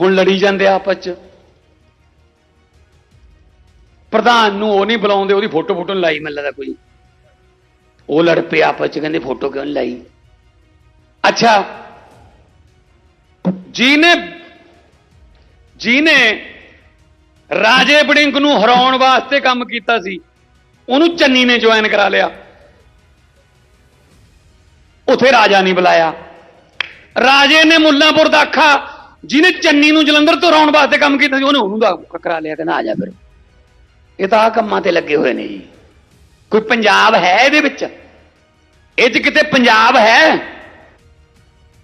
ਹੁਣ ਲੜੀ ਜਾਂਦੇ ਆਪਸ ਚ। ਪ੍ਰਧਾਨ ਨੂੰ ਉਹ ਨਹੀਂ ਬੁਲਾਉਂਦੇ, ਉਹਦੀ ਫੋਟੋ ਫੋਟੋ ਲਾਈ ਮੈਨੂੰ ਲੱਗਦਾ ਕੋਈ। ਉਹ ਲੜ ਪਏ ਆਪਸ ਚ, ਕਹਿੰਦੇ ਫੋਟੋ ਕਿਉਂ ਨੀ ਲਾਈ? ਅੱਛਾ, ਜਿਹਨੇ ਜਿਹਨੇ ਰਾਜੇ ਬੜਿੰਗ ਨੂੰ ਹਰਾਉਣ ਵਾਸਤੇ ਕੰਮ ਕੀਤਾ ਸੀ, ਉਹਨੂੰ ਚੰਨੀ ਨੇ ਜੁਆਇਨ ਕਰਾ ਲਿਆ। ਉਥੇ ਰਾਜਾ ਨਹੀਂ ਬੁਲਾਇਆ। ਰਾਜੇ ਨੇ ਮੁੱਲਾਂਪੁਰ ਦਾਖਾ ਜਿਹਨੇ ਚੰਨੀ ਨੂੰ ਜਲੰਧਰ ਤੋਂ ਹਰਾਉਣ ਵਾਸਤੇ ਕੰਮ ਕੀਤਾ ਸੀ, ਉਹਨੇ ਉਹਨੂੰ ਦਾ ਕਰਾ ਲਿਆ ਕਹਿੰਦਾ ਆ ਜਾ ਫਿਰ। ਇਹ ਤਾਂ ਆ ਕੰਮਾਂ ਤੇ ਲੱਗੇ ਹੋਏ ਨੇ ਜੀ। ਕੋਈ ਪੰਜਾਬ ਹੈ ਇਹਦੇ ਵਿੱਚ? ਇਹ ਚ ਕਿਤੇ ਪੰਜਾਬ ਹੈ?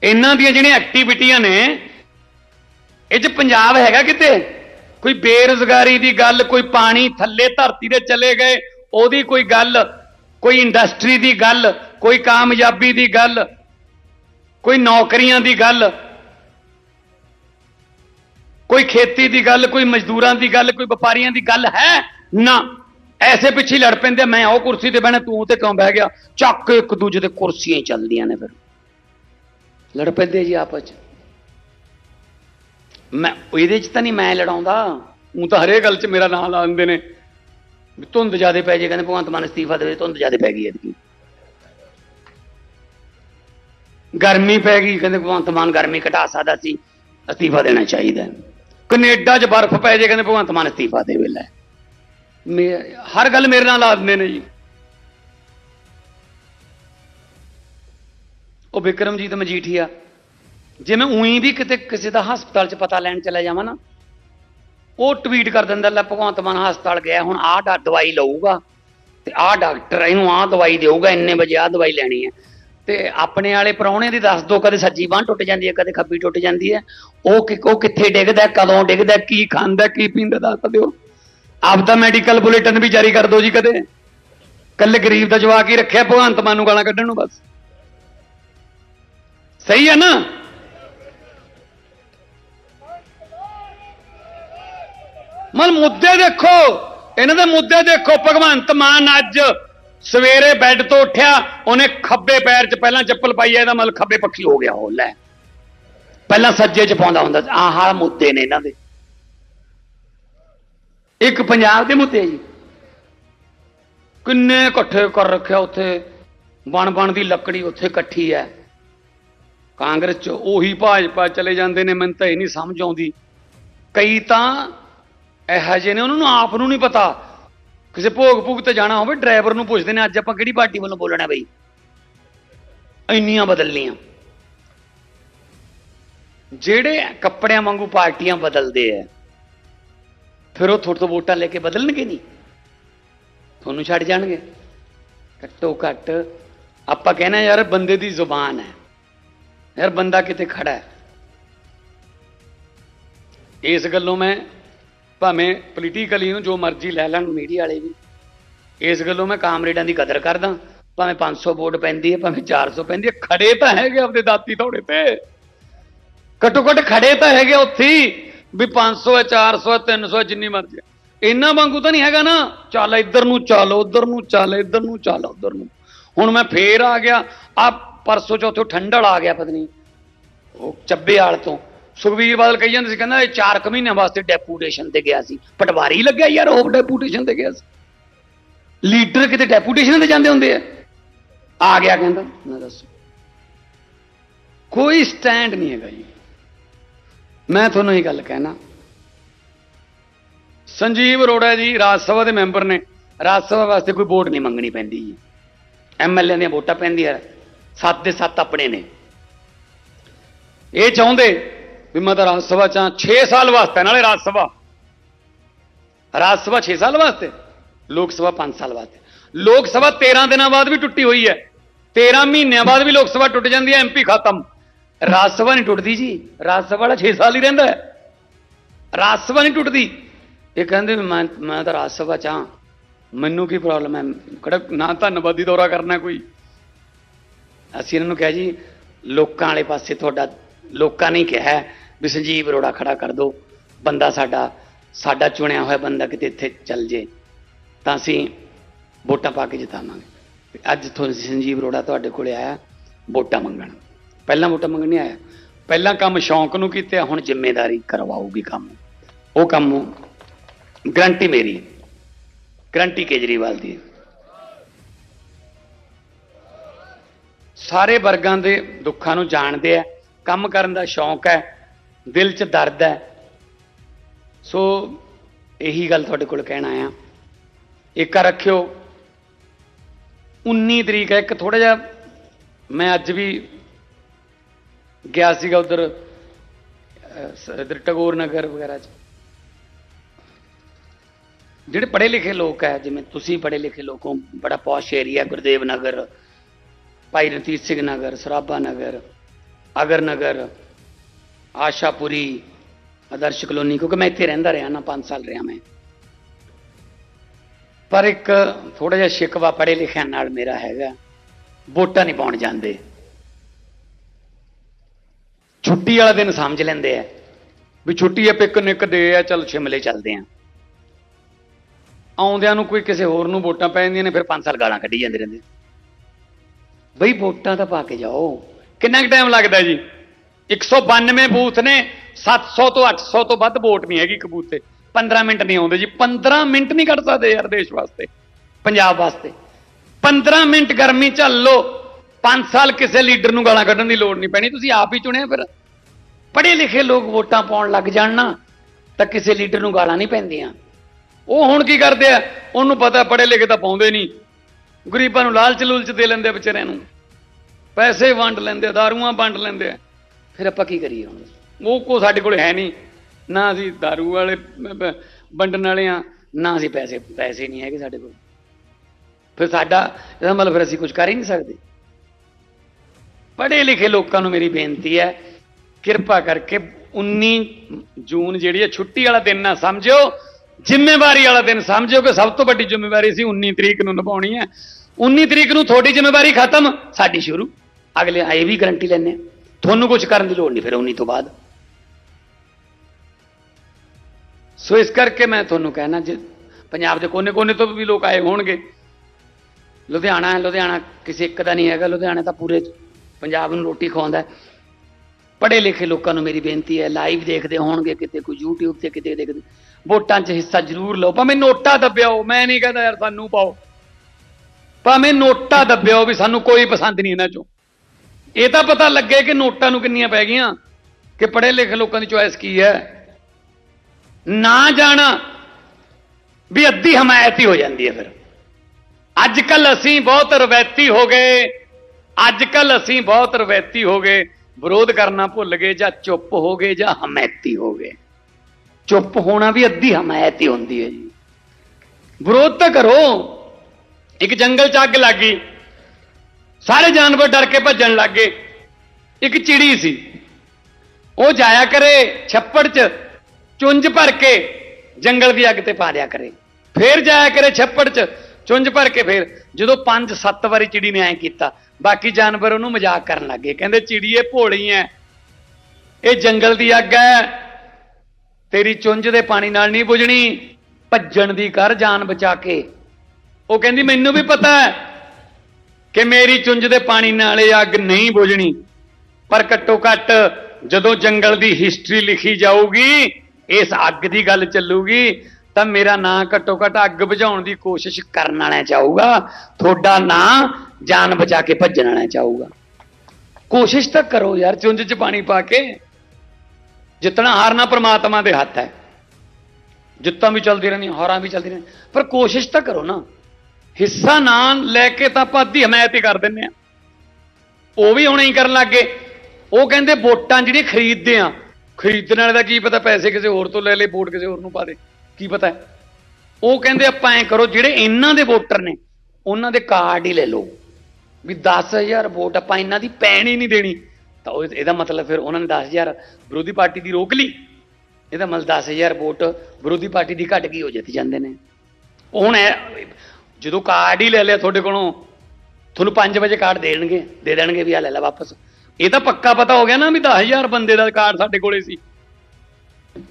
ਇਹਨਾਂ ਦੀਆਂ ਜਿਹੜੀਆਂ ਐਕਟੀਵਿਟੀਆਂ ਨੇ, ਇਹ ਚ ਪੰਜਾਬ ਹੈਗਾ ਕਿਤੇ? ਕੋਈ ਬੇਰੁਜ਼ਗਾਰੀ ਦੀ ਗੱਲ, ਕੋਈ ਪਾਣੀ ਥੱਲੇ ਧਰਤੀ ਦੇ ਚਲੇ ਗਏ, ਉਹਦੀ ਕੋਈ ਗੱਲ, ਕੋਈ ਇੰਡਸਟਰੀ ਦੀ ਗੱਲ, ਕੋਈ ਕਾਮਯਾਬੀ ਦੀ ਗੱਲ, ਕੋਈ ਨੌਕਰੀਆਂ ਦੀ ਗੱਲ ਕੋਈ ਖੇਤੀ ਦੀ ਗੱਲ, ਕੋਈ ਮਜ਼ਦੂਰਾਂ ਦੀ ਗੱਲ, ਕੋਈ ਵਪਾਰੀਆਂ ਦੀ ਗੱਲ ਹੈ? ਨਾ। ਐਸੇ ਪਿੱਛੇ ਲੜ ਪੈਂਦੇ ਮੈਂ ਉਹ ਕੁਰਸੀ ਤੇ ਬਹਿਣਾ, ਤੂੰ ਤੇ ਕਿਉਂ ਬਹਿ ਗਿਆ? ਚੱਕ ਇੱਕ ਦੂਜੇ ਦੇ ਕੁਰਸੀਆਂ ਹੀ ਚੱਲਦੀਆਂ ਨੇ ਫਿਰ। ਲੜ ਪੈਂਦੇ ਜੀ ਆਪਸ ਚ। ਮੈਂ, ਇਹਦੇ ਚ ਤਾਂ ਨਹੀਂ ਮੈਂ ਲੜਾਉਂਦਾ। ਉਹ ਤਾਂ ਹਰੇਕ ਗੱਲ ਚ ਮੇਰਾ ਨਾਂ ਲਾ ਦਿੰਦੇ ਨੇ। ਧੁੰਦ ਜਿਆਦੇ ਪੈ ਜੇ, ਕਹਿੰਦੇ ਭਗਵੰਤ ਮਾਨ ਅਸਤੀਫਾ ਦੇਵੇ, ਧੁੰਦ ਜਿਆਦੇ ਪੈ ਗਈ ਐਤਕੀ। ਗਰਮੀ ਪੈ ਗਈ, ਕਹਿੰਦੇ ਭਗਵੰਤ ਮਾਨ ਗਰਮੀ ਘਟਾ ਸਕਦਾ ਸੀ, ਅਸਤੀਫਾ ਦੇਣਾ ਚਾਹੀਦਾ। ਕੈਨੇਡਾ 'ਚ ਬਰਫ਼ ਪੈ ਜੇ, ਕਹਿੰਦੇ ਭਗਵੰਤ ਮਾਨ ਅਸਤੀਫਾ ਦੇ ਵੇਲੇ ਹਰ ਗੱਲ ਮੇਰੇ ਨਾਲ ਆਦਮੇ ਨੇ ਜੀ। ਉਹ ਵਿਕਰਮਜੀਤ ਮਜੀਠੀਆ, ਜੇ ਮੈਂ ਉਹੀ ਵੀ ਕਿਤੇ ਕਿਸੇ ਦਾ ਹਸਪਤਾਲ 'ਚ ਪਤਾ ਲੈਣ ਚਲਾ ਜਾਵਾਂ ਨਾ, ਉਹ ਟਵੀਟ ਕਰ ਦਿੰਦਾ, ਲੈ ਭਗਵੰਤ ਮਾਨ ਹਸਪਤਾਲ ਗਿਆ, ਹੁਣ ਆਹ ਦਵਾਈ ਲਊਗਾ, ਤੇ ਆਹ ਡਾਕਟਰ ਇਹਨੂੰ ਆਹ ਦਵਾਈ ਦੇਊਗਾ, ਇੰਨੇ ਵਜੇ ਆਹ ਦਵਾਈ ਲੈਣੀ ਹੈ। ਤੇ ਆਪਣੇ ਵਾਲੇ ਪ੍ਰਾਹੁਣੇ ਦੀ ਦੱਸ ਦੋ ਕਦੇ ਸੱਜੀ ਬਾਂਹ ਟੁੱਟ ਜਾਂਦੀ ਹੈ, ਕਦੇ ਖੱਬੀ ਟੁੱਟ ਜਾਂਦੀ ਹੈ। ਉਹ ਕਿ, ਉਹ ਕਿੱਥੇ ਡਿੱਗਦਾ, ਕਦੋਂ ਡਿੱਗਦਾ, ਕੀ ਖਾਂਦਾ, ਕੀ ਪੀਂਦਾ, ਦੱਸ ਦਿਓ। ਆਪ ਦਾ ਮੈਡੀਕਲ ਬੁਲੇਟਿਨ ਵੀ ਜਾਰੀ ਕਰ ਦਿਓ ਜੀ ਕਦੇ। ਕੱਲੇ ਗਰੀਬ ਦਾ ਜਵਾਕ ਹੀ ਰੱਖਿਆ, ਭਗਵੰਤ ਮਾਨ ਨੂੰ ਗਾਲਾਂ ਕੱਢਣ ਨੂੰ ਬਸ। ਸਹੀ ਹੈ ਨਾ? ਮਨ ਮੁੱਦੇ ਦੇਖੋ, ਇਹਨਾਂ ਦੇ ਮੁੱਦੇ ਦੇਖੋ, ਭਗਵੰਤ ਮਾਨ ਅੱਜ ਸਵੇਰੇ ਬੈੱਡ ਤੋਂ ਉੱਠਿਆ, ਉਹਨੇ ਖੱਬੇ ਪੈਰ 'ਚ ਪਹਿਲਾਂ ਚੱਪਲ ਪਾਈ ਐ ਇਹਦਾ ਮਤਲਬ ਖੱਬੇ ਪੱਖੀ ਹੋ ਗਿਆ ਉਹ ਲੈ। ਪਹਿਲਾਂ ਸੱਜੇ 'ਚ ਪਾਉਂਦਾ ਹੁੰਦਾ ਆਹ ਮੁੱਦੇ ਨੇ ਇਹਨਾਂ ਦੇ। ਇੱਕ ਪੰਜਾਬ ਦੇ ਮੁੱਦੇ ਜੀ। ਕਿੰਨੇ ਇਕੱਠੇ ਕਰ ਰੱਖਿਆ ਉੱਥੇ, ਬਣ ਬਣ ਦੀ ਲੱਕੜੀ ਉੱਥੇ ਇਕੱਠੀ ਹੈ। ਕਾਂਗਰਸ 'ਚ ਉਹੀ ਭਾਜਪਾ ਚਲੇ ਜਾਂਦੇ ਨੇ, ਮੈਨੂੰ ਤਾਂ ਇਹ ਨਹੀਂ ਸਮਝ ਆਉਂਦੀ। ਕਈ ਤਾਂ ਇਹੋ ਜਿਹੇ ਨੇ, ਉਹਨਾਂ ਨੂੰ ਆਪ ਨੂੰ ਨਹੀਂ ਪਤਾ। ਕਿਸੇ ਭੋਗ ਭੂਗ ਤੇ ਜਾਣਾ ਹੋਵੇ, ਡਰਾਈਵਰ ਨੂੰ ਪੁੱਛਦੇ ਨੇ, ਅੱਜ ਆਪਾਂ ਕਿਹੜੀ ਪਾਰਟੀ ਵੱਲੋਂ ਬੋਲਣਾ ਬਈ? ਇੰਨੀਆਂ ਬਦਲਣੀਆਂ। ਜਿਹੜੇ ਕੱਪੜਿਆਂ ਵਾਂਗੂ ਪਾਰਟੀਆਂ ਬਦਲਦੇ ਐ ਫਿਰ ਉਹ ਤੁਹਾਡੇ ਤੋਂ ਵੋਟਾਂ ਲੈ ਕੇ ਬਦਲਣਗੇ ਨਹੀਂ? ਤੁਹਾਨੂੰ ਛੱਡ ਜਾਣਗੇ। ਘੱਟੋ ਘੱਟ ਆਪਾਂ ਕਹਿੰਦੇ ਹਾਂ ਯਾਰ ਬੰਦੇ ਦੀ ਜ਼ੁਬਾਨ ਹੈ। ਯਾਰ ਬੰਦਾ ਕਿਤੇ ਖੜਾ ਹੈ? ਇਸ ਗੱਲੋਂ ਮੈਂ ਭਾਵੇਂ ਪੋਲੀਟੀਕਲੀ ਨੂੰ ਜੋ ਮਰਜ਼ੀ ਲੈ ਲੈਣ ਮੀਡੀਆ ਵਾਲੇ ਵੀ। ਇਸ ਗੱਲੋਂ ਮੈਂ ਕਾਮਰੇਡਾਂ ਦੀ ਕਦਰ ਕਰਦਾ। ਭਾਵੇਂ 500 ਵੋਟ ਪੈਂਦੀ ਹੈ, ਭਾਵੇਂ 400 ਪੈਂਦੀ ਹੈ, ਖੜੇ ਤਾਂ ਹੈਗੇ ਆਪਦੇ ਦਾਤੀ ਥੋੜੇ ਤੇ। ਘੱਟੋ ਘੱਟ ਖੜੇ ਤਾਂ ਹੈਗੇ ਉੱਥੇ ਹੀ, ਵੀ 500 ਹੈ 400 ਹੈ 300 ਹੈ, ਜਿੰਨੀ ਮਰਜ਼ੀ ਇੰਨਾ ਵਾਂਗੂ ਤਾਂ ਨਹੀਂ ਹੈਗਾ ਨਾ, ਚੱਲ ਇੱਧਰ ਨੂੰ ਚੱਲ, ਉੱਧਰ ਨੂੰ ਚੱਲ, ਇੱਧਰ ਨੂੰ ਚੱਲ, ਉੱਧਰ ਨੂੰ। ਹੁਣ ਮੈਂ ਫੇਰ ਆ ਗਿਆ ਆ ਪਰਸੋਂ ਚੌਥੋਂ ਠੰਡਲ ਆ ਗਿਆ ਪਤਨੀ, ਉਹ ਚੱਬੇ ਵਾਲ ਤੋਂ। ਸੁਖਬੀਰ ਬਾਦਲ ਕਹੀ ਜਾਂਦੇ ਸੀ, ਕਹਿੰਦਾ ਇਹ 4 ਕੁ ਮਹੀਨਿਆਂ ਵਾਸਤੇ ਡੈਪੂਟੇਸ਼ਨ ਤੇ ਗਿਆ ਸੀ। ਪਟਵਾਰੀ ਲੱਗਿਆ ਯਾਰ, ਉਹ ਡੈਪੂਟੇਸ਼ਨ ਤੇ ਗਿਆ ਸੀ। ਲੀਡਰ ਕਿਤੇ ਡੈਪੂਟੇਸ਼ਨ ਤੇ ਜਾਂਦੇ ਹੁੰਦੇ ਆ? ਆ ਗਿਆ ਕਹਿੰਦਾ, ਮੈਂ ਦੱਸੋ। ਕੋਈ ਸਟੈਂਡ ਨਹੀਂ ਹੈਗਾ ਜੀ। ਮੈਂ ਤੁਹਾਨੂੰ ਇਹ ਗੱਲ ਕਹਿਣਾ। ਸੰਜੀਵ ਅਰੋੜਾ ਜੀ ਰਾਜ ਸਭਾ ਦੇ ਮੈਂਬਰ ਨੇ, ਰਾਜ ਸਭਾ ਵਾਸਤੇ ਕੋਈ ਵੋਟ ਨਹੀਂ ਮੰਗਣੀ ਪੈਂਦੀ ਜੀ। ਐਮਐਲਏ ਦੀਆਂ ਵੋਟਾਂ ਪੈਂਦੀਆਂ, ਸੱਤ ਦੇ ਸੱਤ ਆਪਣੇ ਨੇ। ਇਹ ਚਾਹੁੰਦੇ ਵੀ ਮੈਂ ਤਾਂ ਰਾਜ ਸਭਾ ਚ 6 ਸਾਲ ਵਾਸਤੇ, ਨਾਲੇ ਰਾਜ ਸਭਾ। ਰਾਜ ਸਭਾ 6 ਸਾਲ ਵਾਸਤੇ, ਲੋਕ ਸਭਾ 5 ਸਾਲ ਵਾਸਤੇ। ਲੋਕ ਸਭਾ 13 ਦਿਨਾਂ ਬਾਅਦ ਵੀ ਟੁੱਟੀ ਹੋਈ ਹੈ। 13 ਮਹੀਨਿਆਂ ਬਾਅਦ ਵੀ ਲੋਕ ਸਭਾ ਟੁੱਟ ਜਾਂਦੀ ਹੈ ਐਮਪੀ ਖਤਮ। ਰਾਜ ਸਭਾ ਨਹੀਂ ਟੁੱਟਦੀ ਜੀ। ਰਾਜ ਸਭਾ ਵਾਲਾ 6 ਸਾਲ ਹੀ ਰਹਿੰਦਾ ਹੈ। ਰਾਜ ਸਭਾ ਨਹੀਂ ਟੁੱਟਦੀ। ਇਹ ਕਹਿੰਦੇ ਮੈਂ ਮੈਂ ਤਾਂ ਰਾਜ ਸਭਾ ਚ ਮੈਨੂੰ ਕੀ ਪ੍ਰੋਬਲਮ ਹੈ? ਕਿਹੜਾ ਨਾ ਧੰਨਵਾਦੀ ਦੌਰਾ ਕਰਨਾ ਕੋਈ। ਅਸੀਂ ਇਹਨਾਂ ਨੂੰ ਕਿਹਾ ਜੀ, ਲੋਕਾਂ ਵਾਲੇ ਪਾਸੇ ਤੁਹਾਡਾ ਲੋਕਾਂ ਨੇ ਕਿਹਾ ਵੀ ਸੰਜੀਵ ਅਰੋੜਾ ਖੜਾ ਕਰ ਦਿਓ ਬੰਦਾ ਸਾਡਾ ਸਾਡਾ ਚੁਣਿਆ ਹੋਇਆ ਬੰਦਾ ਕਿਤੇ ਇੱਥੇ ਚੱਲ ਜੇ, ਤਾਂ ਅਸੀਂ ਵੋਟਾਂ ਪਾ ਕੇ ਜਿਤਾਵਾਂਗੇ। ਅੱਜ ਤੁਹਾਨੂੰ ਸੰਜੀਵ ਅਰੋੜਾ ਤੁਹਾਡੇ ਕੋਲੇ ਆਇਆ, ਵੋਟਾਂ ਮੰਗਣ। ਪਹਿਲਾਂ ਵੋਟਾਂ ਮੰਗਣ ਨਹੀਂ ਆਇਆ। ਪਹਿਲਾਂ ਕੰਮ ਸ਼ੌਂਕ ਨੂੰ ਕੀਤੇ, ਹੁਣ ਜ਼ਿੰਮੇਵਾਰੀ ਕਰਵਾਉਗੀ ਕੰਮ। ਉਹ ਕੰਮ ਗਰੰਟੀ ਮੇਰੀ ਗਰੰਟੀ ਕੇਜਰੀਵਾਲ ਦੀ ਸਾਰੇ ਵਰਗਾਂ ਦੇ ਦੁੱਖਾਂ ਨੂੰ ਜਾਣਦੇ ਆ। ਕੰਮ ਕਰਨ ਦਾ ਸ਼ੌਂਕ ਹੈ। ਦਿਲ 'ਚ ਦਰਦ ਹੈ। ਸੋ ਇਹੀ ਗੱਲ ਤੁਹਾਡੇ ਕੋਲ ਕਹਿਣਾ ਆ ਏਕਾ ਰੱਖਿਓ। 19 ਤਰੀਕ ਹੈ, ਇੱਕ ਥੋੜਾ ਜਿਹਾ ਮੈਂ ਅੱਜ ਵੀ ਗਿਆ ਸੀਗਾ ਉਧਰ ਇਧਰ ਟਗੋਰ ਨਗਰ ਵਗੈਰਾ ਚ। ਜਿਹੜੇ ਪੜ੍ਹੇ ਲਿਖੇ ਲੋਕ ਹੈ, ਜਿਵੇਂ ਤੁਸੀਂ ਪੜ੍ਹੇ ਲਿਖੇ ਲੋਕੋ ਬੜਾ ਪੌਸ਼ ਏਰੀਆ ਗੁਰਦੇਵ ਨਗਰ, ਭਾਈ ਰਣਜੀਤ ਸਿੰਘ ਨਗਰ, ਸਰਾਭਾ ਨਗਰ, ਅਗਰ ਨਗਰ ਆਸ਼ਾਪੁਰੀ ਆਦਰਸ਼ ਕਲੋਨੀ, ਕਿਉਂਕਿ ਮੈਂ ਇੱਥੇ ਰਹਿੰਦਾ ਰਿਹਾ ਨਾ 5 ਸਾਲ ਰਿਹਾ ਮੈਂ। ਪਰ ਇੱਕ ਥੋੜਾ ਜਿਹਾ ਸ਼ਿਕਵਾ ਪੜ੍ਹੇ ਲਿਖਿਆ ਨਾਲ ਮੇਰਾ ਹੈਗਾ, ਵੋਟਾਂ ਨਹੀਂ ਪਾਉਣ ਜਾਂਦੇ। ਛੁੱਟੀ ਵਾਲਾ ਦਿਨ ਸਮਝ ਲੈਂਦੇ ਆ ਵੀ ਛੁੱਟੀ ਹੈ ਪਿਕਨਿਕ ਦੇ ਆ, ਚੱਲ ਸ਼ਿਮਲੇ ਚੱਲਦੇ ਆ। ਆਉਂਦਿਆਂ ਨੂੰ ਕੋਈ ਕਿਸੇ ਹੋਰ ਨੂੰ ਵੋਟਾਂ ਪੈ ਜਾਂਦੀਆਂ ਨੇ, ਫਿਰ 5 ਸਾਲ ਗਾਲਾਂ ਕੱਢੀ ਜਾਂਦੇ ਰਹਿੰਦੇ। ਬਈ ਵੋਟਾਂ ਤਾਂ ਪਾ ਕੇ ਜਾਓ। ਕਿੰਨਾ ਕੁ ਟਾਈਮ ਲੱਗਦਾ ਜੀ? 192 ਬੂਥ ਨੇ 700 ਤੋਂ 800 ਤੋਂ ਵੱਧ ਵੋਟ ਨਹੀਂ ਹੈਗੀ ਇੱਕ ਤੇ 15 ਮਿੰਟ ਨਹੀਂ ਆਉਂਦੇ ਜੀ। 15 ਮਿੰਟ ਨਹੀਂ ਕੱਢ ਸਕਦੇ ਯਾਰ ਦੇਸ਼ ਵਾਸਤੇ, ਪੰਜਾਬ ਵਾਸਤੇ। 15 ਮਿੰਟ ਗਰਮੀ ਝੱਲ ਲੋ 5 ਸਾਲ ਕਿਸੇ ਲੀਡਰ ਨੂੰ ਗਾਲਾਂ ਕੱਢਣ ਦੀ ਲੋੜ ਨਹੀਂ ਪੈਣੀ। ਤੁਸੀਂ ਆਪ ਹੀ ਚੁਣਿਆ ਫਿਰ। ਪੜ੍ਹੇ ਲਿਖੇ ਲੋਕ ਵੋਟਾਂ ਪਾਉਣ ਲੱਗ ਜਾਣ ਨਾ, ਤਾਂ ਕਿਸੇ ਲੀਡਰ ਨੂੰ ਗਾਲਾਂ ਨਹੀਂ ਪੈਂਦੀਆਂ। ਉਹ ਹੁਣ ਕੀ ਕਰਦੇ ਆ? ਉਹਨੂੰ ਪਤਾ, ਪੜ੍ਹੇ ਲਿਖੇ ਤਾਂ ਪਾਉਂਦੇ ਨਹੀਂ। ਗਰੀਬਾਂ ਨੂੰ ਲਾਲਚ ਲੂਲਚ ਦੇ ਲੈਂਦੇ ਵਿਚਾਰਿਆਂ ਨੂੰ। ਪੈਸੇ ਵੰਡ ਲੈਂਦੇ ਆ, ਦਾਰੂਆਂ ਵੰਡ ਲੈਂਦੇ ਆ। ਫਿਰ ਆਪਾਂ ਕੀ ਕਰੀਏ ਹੁਣ? ਉਹ ਕੋ ਸਾਡੇ ਕੋਲ ਹੈ ਨਹੀਂ। ਨਾ ਅਸੀਂ ਦਾਰੂ ਵਾਲੇ ਵੰਡਣ ਵਾਲੇ ਆ ਨਾ ਅਸੀਂ ਪੈਸੇ ਪੈਸੇ ਨਹੀਂ ਹੈਗੇ ਸਾਡੇ ਕੋਲ। ਫਿਰ ਸਾਡਾ, ਇਹਦਾ ਮਤਲਬ ਫਿਰ ਅਸੀਂ ਕੁਝ ਕਰ ਹੀ ਨਹੀਂ ਸਕਦੇ। ਪੜ੍ਹੇ ਲਿਖੇ ਲੋਕਾਂ ਨੂੰ ਮੇਰੀ ਬੇਨਤੀ ਹੈ, ਕਿਰਪਾ ਕਰਕੇ 19 ਜੂਨ ਜਿਹੜੀ ਹੈ, ਛੁੱਟੀ ਵਾਲਾ ਦਿਨ ਨਾ ਸਮਝਿਓ। ਜ਼ਿੰਮੇਵਾਰੀ ਵਾਲਾ ਦਿਨ ਸਮਝਿਓ ਕਿ ਸਭ ਤੋਂ ਵੱਡੀ ਜ਼ਿੰਮੇਵਾਰੀ ਸੀ 19 ਤਰੀਕ ਨੂੰ ਨਿਭਾਉਣੀ ਹੈ। 19 ਤਰੀਕ ਨੂੰ ਤੁਹਾਡੀ ਜ਼ਿੰਮੇਵਾਰੀ ਖਤਮ, ਸਾਡੀ ਸ਼ੁਰੂ। ਅਗਲੇ ਆਏ ਵੀ ਗਰੰਟੀ ਲੈਣੇ ਤੁਹਾਨੂੰ ਕੁਝ ਕਰਨ ਦੀ ਲੋੜ ਨਹੀਂ ਫਿਰ 19 ਤੋਂ ਬਾਅਦ। ਸੋ ਇਸ ਕਰਕੇ ਮੈਂ ਤੁਹਾਨੂੰ ਕਹਿਣਾ ਜੇ ਪੰਜਾਬ ਦੇ ਕੋਨੇ-ਕੋਨੇ ਤੋਂ ਵੀ ਲੋਕ ਆਏ ਹੋਣਗੇ, ਲੁਧਿਆਣਾ ਹੈ, ਲੁਧਿਆਣਾ ਕਿਸੇ ਇੱਕ ਦਾ ਨਹੀਂ ਹੈਗਾ, ਲੁਧਿਆਣਾ ਤਾਂ ਪੂਰੇ ਪੰਜਾਬ ਨੂੰ ਰੋਟੀ ਖਵਾਉਂਦਾ ਪੜ੍ਹੇ ਲਿਖੇ ਲੋਕਾਂ ਨੂੰ ਮੇਰੀ ਬੇਨਤੀ ਹੈ ਲਾਈਵ ਦੇਖਦੇ ਹੋਣਗੇ ਕਿਤੇ, ਕੋਈ YouTube ਤੇ ਕਿਤੇ ਦੇਖਦੇ। ਵੋਟਾਂ 'ਚ ਹਿੱਸਾ ਜ਼ਰੂਰ ਲਓ, ਭਾਵੇਂ ਨੋਟਾ ਦੱਬਿਓ ਮੈਂ ਨਹੀਂ ਕਹਿੰਦਾ ਯਾਰ ਸਾਨੂੰ ਪਾਓ। ਭਾਵੇਂ ਨੋਟਾ ਦੱਬਿਓ ਵੀ ਸਾਨੂੰ ਕੋਈ ਪਸੰਦ ਨਹੀਂ ਇਹਨਾਂ 'ਚੋਂ। ਇਹ ਤਾਂ ਪਤਾ ਲੱਗੇ ਕਿ ਨੋਟਾਂ ਨੂੰ ਕਿੰਨੀਆਂ ਪੈ ਗਈਆਂ, ਕਿ ਪੜ੍ਹੇ ਲਿਖੇ ਲੋਕਾਂ ਦੀ ਚੁਆਇਸ ਕੀ ਹੈ। ਨਾ ਜਾਣਾ ਵੀ ਅੱਧੀ ਹਮਾਇਤ ਹੀ ਹੋ ਜਾਂਦੀ ਹੈ ਫਿਰ। ਅੱਜ ਕੱਲ ਅਸੀਂ ਬਹੁਤ ਰਵੈਤੀ ਹੋ ਗਏ ਅੱਜ ਕੱਲ ਅਸੀਂ ਬਹੁਤ ਰਵੈਤੀ ਹੋ ਗਏ। ਵਿਰੋਧ ਕਰਨਾ ਭੁੱਲ ਗਏ ਜਾਂ ਚੁੱਪ ਹੋ ਗਏ ਜਾਂ ਹਮਾਇਤੀ ਹੋ ਗਏ। ਚੁੱਪ ਹੋਣਾ ਵੀ ਅੱਧੀ ਹਮਾਇਤ ਹੀ ਹੁੰਦੀ ਹੈ ਜੀ। ਵਿਰੋਧ ਤਾਂ ਕਰੋ। ਇੱਕ ਜੰਗਲ ਚ ਅੱਗ ਲੱਗ ਗਈ। ਸਾਰੇ ਜਾਨਵਰ ਡਰ ਕੇ ਭੱਜਣ ਲੱਗ ਗਏ। ਇੱਕ ਚਿੜੀ ਸੀ। ਉਹ ਜਾਇਆ ਕਰੇ, ਛੱਪੜ 'ਚ ਚੁੰਝ ਭਰ ਕੇ ਜੰਗਲ ਦੀ ਅੱਗ ਤੇ ਪਾ ਦਿਆ ਕਰੇ। ਫੇਰ ਜਾਇਆ ਕਰੇ ਛੱਪੜ 'ਚ ਚੁੰਝ ਭਰ ਕੇ ਫੇਰ ਜਦੋਂ 5-7 ਵਾਰੀ ਚਿੜੀ ਨੇ ਐਂ ਕੀਤਾ, ਬਾਕੀ ਜਾਨਵਰ ਉਹਨੂੰ ਮਜ਼ਾਕ ਕਰਨ ਲੱਗੇ ਕਹਿੰਦੇ ਚਿੜੀਏ ਭੋਲੀ ਐ। ਇਹ ਜੰਗਲ ਦੀ ਅੱਗ ਐ। ਤੇਰੀ ਚੁੰਝ ਦੇ ਪਾਣੀ ਨਾਲ ਨਹੀਂ ਬੁਝਣੀ। ਭੱਜਣ ਦੀ ਕਰ ਜਾਨ ਬਚਾ ਕੇ। ਉਹ ਕਹਿੰਦੀ, ਮੈਨੂੰ ਵੀ ਪਤਾ ਹੈ ਕਿ ਮੇਰੀ ਚੁੰਝ ਦੇ ਪਾਣੀ ਨਾਲ ਇਹ ਅੱਗ ਨਹੀਂ ਬੁਝਣੀ। ਪਰ ਘੱਟੋ ਘੱਟ ਜਦੋਂ ਜੰਗਲ ਦੀ ਹਿਸਟਰੀ ਲਿਖੀ ਜਾਊਗੀ, ਇਸ ਅੱਗ ਦੀ ਗੱਲ ਚੱਲੂਗੀ, ਤਾਂ ਮੇਰਾ ਨਾਂ ਘੱਟੋ ਘੱਟ ਅੱਗ ਬੁਝਾਉਣ ਦੀ ਕੋਸ਼ਿਸ਼ ਕਰਨ ਵਾਲਾ ਚਾਹੂਗਾ ਤੁਹਾਡਾ ਨਾਂ ਜਾਨ ਬਚਾ ਕੇ ਭੱਜਣ ਵਾਲਾ ਚਾਹੂਗਾ ਕੋਸ਼ਿਸ਼ ਤਾਂ ਕਰੋ ਯਾਰ ਚੁੰਝ 'ਚ ਪਾਣੀ ਪਾ ਕੇ। ਜਿੱਤਣਾ ਹਾਰਨਾ ਪ੍ਰਮਾਤਮਾ ਦੇ ਹੱਥ ਹੈ। ਜਿੱਤਾਂ ਵੀ ਚੱਲਦੀ ਰਹਿੰਦੀਆਂ, ਹਾਰਾਂ ਵੀ ਚੱਲਦੀ ਰਹਿੰਦੀਆਂ। ਪਰ ਕੋਸ਼ਿਸ਼ ਤਾਂ ਕਰੋ ਨਾ। ਹਿੱਸਾ ਨਾ ਲੈ ਕੇ ਤਾਂ ਆਪਾਂ ਅੱਧੀ ਹਮਾਇਤ ਹੀ ਕਰ ਦਿੰਨੇ ਆ ਉਹ ਵੀ ਹੁਣ ਹੀ ਕਰਨ ਲੱਗੇ ਉਹ ਕਹਿੰਦੇ ਵੋਟਾਂ ਜਿਹੜੀਆਂ ਖਰੀਦਦੇ ਆ ਖਰੀਦਣ ਵਾਲੇ ਦਾ ਕੀ ਪਤਾ ਪੈਸੇ ਕਿਸੇ ਹੋਰ ਤੋਂ ਲੈ ਲੇ ਵੋਟ ਕਿਸੇ ਹੋਰ ਨੂੰ ਪਾ ਦੇ, ਕੀ ਪਤਾ ਉਹ ਕਹਿੰਦੇ ਆਪਾਂ ਐ ਕਰੋ, ਜਿਹੜੇ ਇਹਨਾਂ ਦੇ ਵੋਟਰ ਨੇ, ਉਹਨਾਂ ਦੇ ਕਾਰਡ ਹੀ ਲੈ ਲਓ। ਵੀ 10000 ਵੋਟ ਆਪਾਂ ਇਹਨਾਂ ਦੀ ਪੈਣ ਹੀ ਨਹੀਂ ਦੇਣੀ। ਤਾਂ ਉਹ ਇਹਦਾ ਮਤਲਬ ਫਿਰ ਉਹਨਾਂ ਨੇ 10000 ਵਿਰੋਧੀ ਪਾਰਟੀ ਦੀ ਰੋਕ ਲਈ। ਇਹਦਾ ਮਤਲਬ 10000 ਵੋਟ ਵਿਰੋਧੀ ਪਾਰਟੀ ਦੀ ਘਟ ਗਈ ਹੋ ਜਿੱਤ ਜਾਂਦੇ ਨੇ। ਉਹ ਹੁਣ ਇਹ- ਜਦੋਂ ਕਾਰਡ ਹੀ ਲੈ ਲਿਆ ਤੁਹਾਡੇ ਕੋਲੋਂ, ਤੁਹਾਨੂੰ 5 ਵਜੇ ਕਾਰਡ ਦੇਣਗੇ, ਦੇ ਦੇਣਗੇ ਵੀ ਆ ਲੈ ਲੈ ਵਾਪਸ। ਇਹ ਤਾਂ ਪੱਕਾ ਪਤਾ ਹੋ ਗਿਆ ਨਾ ਵੀ 10000 ਬੰਦੇ ਦਾ ਕਾਰਡ ਸਾਡੇ ਕੋਲੇ ਸੀ।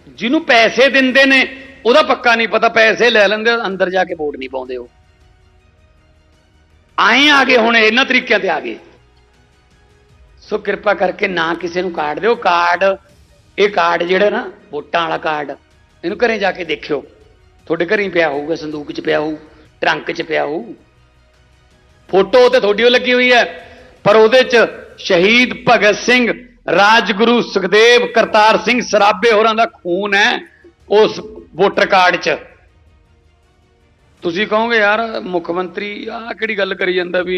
ਜਿਹਨੂੰ ਪੈਸੇ ਦਿੰਦੇ ਨੇ, ਉਹਦਾ ਪੱਕਾ ਨਹੀਂ ਪਤਾ, ਪੈਸੇ ਲੈ ਲੈਂਦੇ ਅੰਦਰ ਜਾ ਕੇ ਵੋਟ ਨਹੀਂ ਪਾਉਂਦੇ ਉਹ। ਆਏ ਆ ਗਏ ਹੁਣ, ਇਹਨਾਂ ਤਰੀਕਿਆਂ ਤੇ ਆ ਗਏ। ਸੋ ਕਿਰਪਾ ਕਰਕੇ ਨਾ ਕਿਸੇ ਨੂੰ ਕਾਰਡ ਦਿਓ। ਕਾਰਡ ਇਹ ਕਾਰਡ ਜਿਹੜਾ ਨਾ, ਵੋਟਾਂ ਵਾਲਾ ਕਾਰਡ ਇਹਨੂੰ ਘਰੇ ਜਾ ਕੇ ਦੇਖਿਓ। ਤੁਹਾਡੇ ਘਰੇ ਹੀ ਪਿਆ ਹੋਊਗਾ, ਸੰਦੂਕ 'ਚ ਪਿਆ ਹੋਊ। ਟਰੰਕ 'ਚ ਪਿਆ ਹੋਊ ਫੋਟੋ ਤੇ ਤੁਹਾਡੀ ਉਹ ਲੱਗੀ ਹੋਈ ਹੈ, ਪਰ ਉਹਦੇ 'ਚ ਸ਼ਹੀਦ ਭਗਤ ਸਿੰਘ, ਰਾਜਗੁਰੂ ਸੁਖਦੇਵ ਕਰਤਾਰ ਸਿੰਘ ਸਰਾਭੇ ਹੋਰਾਂ ਦਾ ਖੂਨ ਹੈ ਉਸ ਵੋਟਰ ਕਾਰਡ 'ਚ। ਤੁਸੀਂ ਕਹੋਗੇ, ਯਾਰ ਮੁੱਖ ਮੰਤਰੀ ਆ ਕਿਹੜੀ ਗੱਲ ਕਰੀ ਜਾਂਦਾ ਵੀ